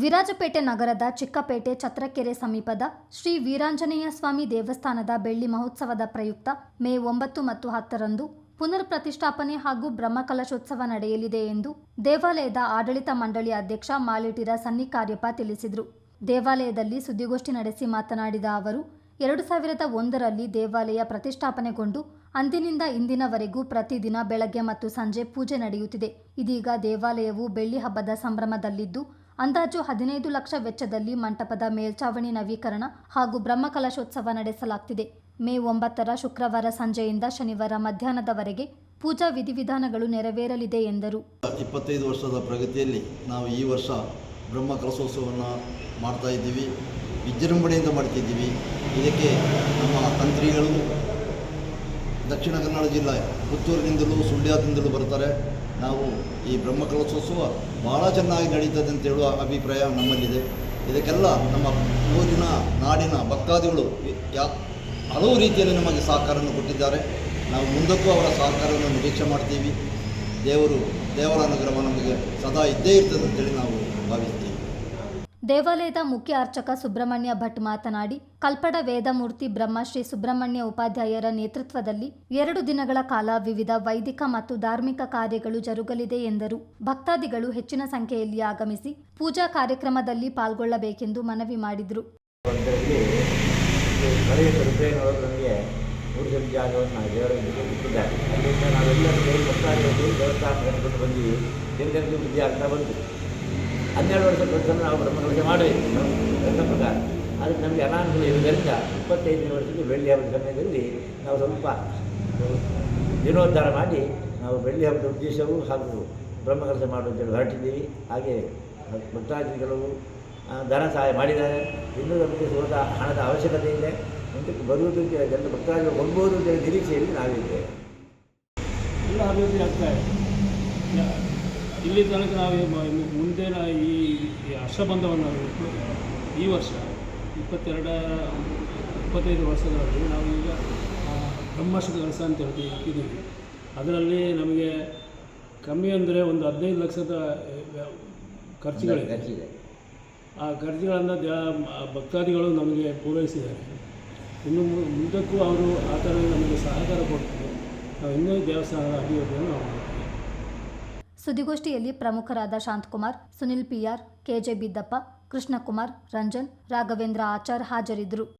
ವಿರಾಜಪೇಟೆ ನಗರದ ಚಿಕ್ಕಪೇಟೆ ಛತ್ರಕೆರೆ ಸಮೀಪದ ಶ್ರೀ ವೀರಾಂಜನೇಯ ಸ್ವಾಮಿ ದೇವಸ್ಥಾನದ ಬೆಳ್ಳಿ ಮಹೋತ್ಸವದ ಪ್ರಯುಕ್ತ ಮೇ ಒಂಬತ್ತು ಮತ್ತು ಹತ್ತರಂದು ಪುನರ್ ಪ್ರತಿಷ್ಠಾಪನೆ ಹಾಗೂ ಬ್ರಹ್ಮಕಲಶೋತ್ಸವ ನಡೆಯಲಿದೆ ಎಂದು ದೇವಾಲಯದ ಆಡಳಿತ ಮಂಡಳಿ ಅಧ್ಯಕ್ಷ ಮಾಲಿಟಿರ ಸನ್ನಿಕಾರ್ಯಪ್ಪ ತಿಳಿಸಿದರು. ದೇವಾಲಯದಲ್ಲಿ ಸುದ್ದಿಗೋಷ್ಠಿ ನಡೆಸಿ ಮಾತನಾಡಿದ ಅವರು, ಎರಡು ಸಾವಿರದ ಒಂದರಲ್ಲಿ ದೇವಾಲಯ ಪ್ರತಿಷ್ಠಾಪನೆಗೊಂಡು ಅಂದಿನಿಂದ ಇಂದಿನವರೆಗೂ ಪ್ರತಿದಿನ ಬೆಳಗ್ಗೆ ಮತ್ತು ಸಂಜೆ ಪೂಜೆ ನಡೆಯುತ್ತಿದೆ. ಇದೀಗ ದೇವಾಲಯವು ಬೆಳ್ಳಿ ಹಬ್ಬದ ಸಂಭ್ರಮದಲ್ಲಿದ್ದು ಅಂದಾಜು ಹದಿನೈದು ಲಕ್ಷ ವೆಚ್ಚದಲ್ಲಿ ಮಂಟಪದ ಮೇಲ್ಚಾವಣಿ ನವೀಕರಣ ಹಾಗೂ ಬ್ರಹ್ಮಕಲಶೋತ್ಸವ ನಡೆಸಲಾಗ್ತಿದೆ. ಮೇ ಒಂಬತ್ತರ ಶುಕ್ರವಾರ ಸಂಜೆಯಿಂದ ಶನಿವಾರ ಮಧ್ಯಾಹ್ನದವರೆಗೆ ಪೂಜಾ ವಿಧಿವಿಧಾನಗಳು ನೆರವೇರಲಿದೆ ಎಂದರು. ಇಪ್ಪತ್ತೈದು ವರ್ಷದ ಪ್ರಗತಿಯಲ್ಲಿ ನಾವು ಈ ವರ್ಷ ಬ್ರಹ್ಮ ಕಲಶೋತ್ಸವವನ್ನು ಮಾಡ್ತಾ ಇದ್ದೀವಿ. ವಿಜೃಂಭಣೆಯಿಂದ ಮಾಡ್ತಿದ್ದೀವಿ. ಇದಕ್ಕೆ ನಮ್ಮ ತಂತ್ರಿಗಳು ದಕ್ಷಿಣ ಕನ್ನಡ ಜಿಲ್ಲೆ ಪುತ್ತೂರಿನಿಂದಲೂ ಸುಳ್ಯದಿಂದಲೂ ಬರ್ತಾರೆ. ನಾವು ಈ ಬ್ರಹ್ಮ ಕಲಶೋತ್ಸವ ಭಾಳ ಚೆನ್ನಾಗಿ ನಡೀತದೆ ಅಂತ ಹೇಳುವ ಅಭಿಪ್ರಾಯ ನಮ್ಮಲ್ಲಿದೆ. ಇದಕ್ಕೆಲ್ಲ ನಮ್ಮ ಊರಿನ, ನಾಡಿನ ಭಕ್ತಾದಿಗಳು ಯಾ, ಹಲವು ರೀತಿಯಲ್ಲಿ ನಮಗೆ ಸಹಕಾರವನ್ನು ಕೊಟ್ಟಿದ್ದಾರೆ. ನಾವು ಮುಂದಕ್ಕೂ ಅವರ ಸಹಕಾರವನ್ನು ನಿರೀಕ್ಷೆ ಮಾಡ್ತೀವಿ. ದೇವರು ದೇವರ ಅನುಗ್ರಹ ನಮಗೆ ಸದಾ ಇದ್ದೇ ಇರ್ತದೆ ಅಂತೇಳಿ ನಾವು ಭಾವಿಸ್ತೀವಿ. ದೇವಾಲಯದ ಮುಖ್ಯ ಅರ್ಚಕ ಸುಬ್ರಹ್ಮಣ್ಯ ಭಟ್ ಮಾತನಾಡಿ, ಕಲ್ಪಡ ವೇದಮೂರ್ತಿ ಬ್ರಹ್ಮಶ್ರೀ ಸುಬ್ರಹ್ಮಣ್ಯ ಉಪಾಧ್ಯಾಯರ ನೇತೃತ್ವದಲ್ಲಿ ಎರಡು ದಿನಗಳ ಕಾಲ ವಿವಿಧ ವೈದಿಕ ಮತ್ತು ಧಾರ್ಮಿಕ ಕಾರ್ಯಗಳು ಜರುಗಲಿದೆ ಎಂದರು. ಭಕ್ತಾದಿಗಳು ಹೆಚ್ಚಿನ ಸಂಖ್ಯೆಯಲ್ಲಿ ಆಗಮಿಸಿ ಪೂಜಾ ಕಾರ್ಯಕ್ರಮದಲ್ಲಿ ಪಾಲ್ಗೊಳ್ಳಬೇಕೆಂದು ಮನವಿ ಮಾಡಿದರು. ಹನ್ನೆರಡು ವರ್ಷ ಪ್ರಥಮ ನಾವು ಬ್ರಹ್ಮಕಲಶ ಮಾಡಬೇಕು ನನ್ನ ಪ್ರಕಾರ ಅದಕ್ಕೆ ನಮಗೆ ಅನಾನುಕೂಲ ಇರುವುದರಿಂದ ಇಪ್ಪತ್ತೈದನೇ ವರ್ಷಕ್ಕೆ ಬೆಳ್ಳಿ ಹಬ್ಬದ ಸಮಯದಲ್ಲಿ ನಾವು ಸ್ವಲ್ಪ ಜೀರ್ಣೋದ್ಧಾರ ಮಾಡಿ ನಾವು ಬೆಳ್ಳಿ ಹಬ್ಬದ ಉದ್ದೇಶವು ಹಾಗೂ ಬ್ರಹ್ಮಕಲಶ ಮಾಡುವಂತೇಳಿ ಹೊರಟಿದ್ದೀವಿ. ಹಾಗೆ ಭಕ್ತಾದಿಗಳು ಧನ ಸಹಾಯ ಮಾಡಿದ್ದಾರೆ. ಇನ್ನೂ ನಮಗೆ ಹೋದ ಹಣದ ಅವಶ್ಯಕತೆ ಇದೆ. ಮುಂದಕ್ಕೆ ಬರುವುದು ಜನ ಭಕ್ತಾದಿಗಳು ಹೋಗ್ಬೋದು ಅಂತ ಹೇಳಿ ನಿರೀಕ್ಷೆಯಲ್ಲಿ ನಾವಿದ್ದೇವೆ. ಎಲ್ಲ ಅಭಿವೃದ್ಧಿ ಆಗ್ತಾ ಇದೆ. ಇಲ್ಲಿ ತನಕ ನಾವು ಈ ಮ- ಇನ್ನು ಮುಂದಿನ ಈ ಹರ್ಷಬಂಧವನ್ನು ಈ ವರ್ಷ ಇಪ್ಪತ್ತೆರಡ ಇಪ್ಪತ್ತೈದು ವರ್ಷಗಳಲ್ಲಿ ನಾವು ಈಗ ಕೆಲಸ ಅಂತ ಹೇಳಿ ಇಟ್ಟಿದ್ದೀವಿ ಅದರಲ್ಲಿ ನಮಗೆ ಕಮ್ಮಿ ಅಂದರೆ ಒಂದು ಹದಿನೈದು ಲಕ್ಷದ ಖರ್ಚುಗಳಿದೆ. ಆ ಖರ್ಚುಗಳನ್ನು ದ- ಭಕ್ತಾದಿಗಳು ನಮಗೆ ಪೂರೈಸಿದ್ದಾರೆ. ಇನ್ನು ಮುಂದಕ್ಕೂ ಅವರು ಆ ಥರ ನಮಗೆ ಸಹಕಾರ ಕೊಡ್ತಾರೆ ನಾವು ಇನ್ನೂ ದೇವಸ್ಥಾನದ ಅಭಿವೃದ್ಧಿಯನ್ನು ನಾವು ಮಾಡ್ತೀವಿ. ಸುದ್ದಿಗೋಷ್ಠಿಯಲ್ಲಿ ಪ್ರಮುಖರಾದ ಶಾಂತಕುಮಾರ್ ಸುನಿಲ್ ಪಿಆರ್ ಕೆಜೆ ಬಿದ್ದಪ್ಪ ಕೃಷ್ಣಕುಮಾರ್ ರಂಜನ್ ರಾಘವೇಂದ್ರ ಆಚಾರ್ ಹಾಜರಿದ್ದರು.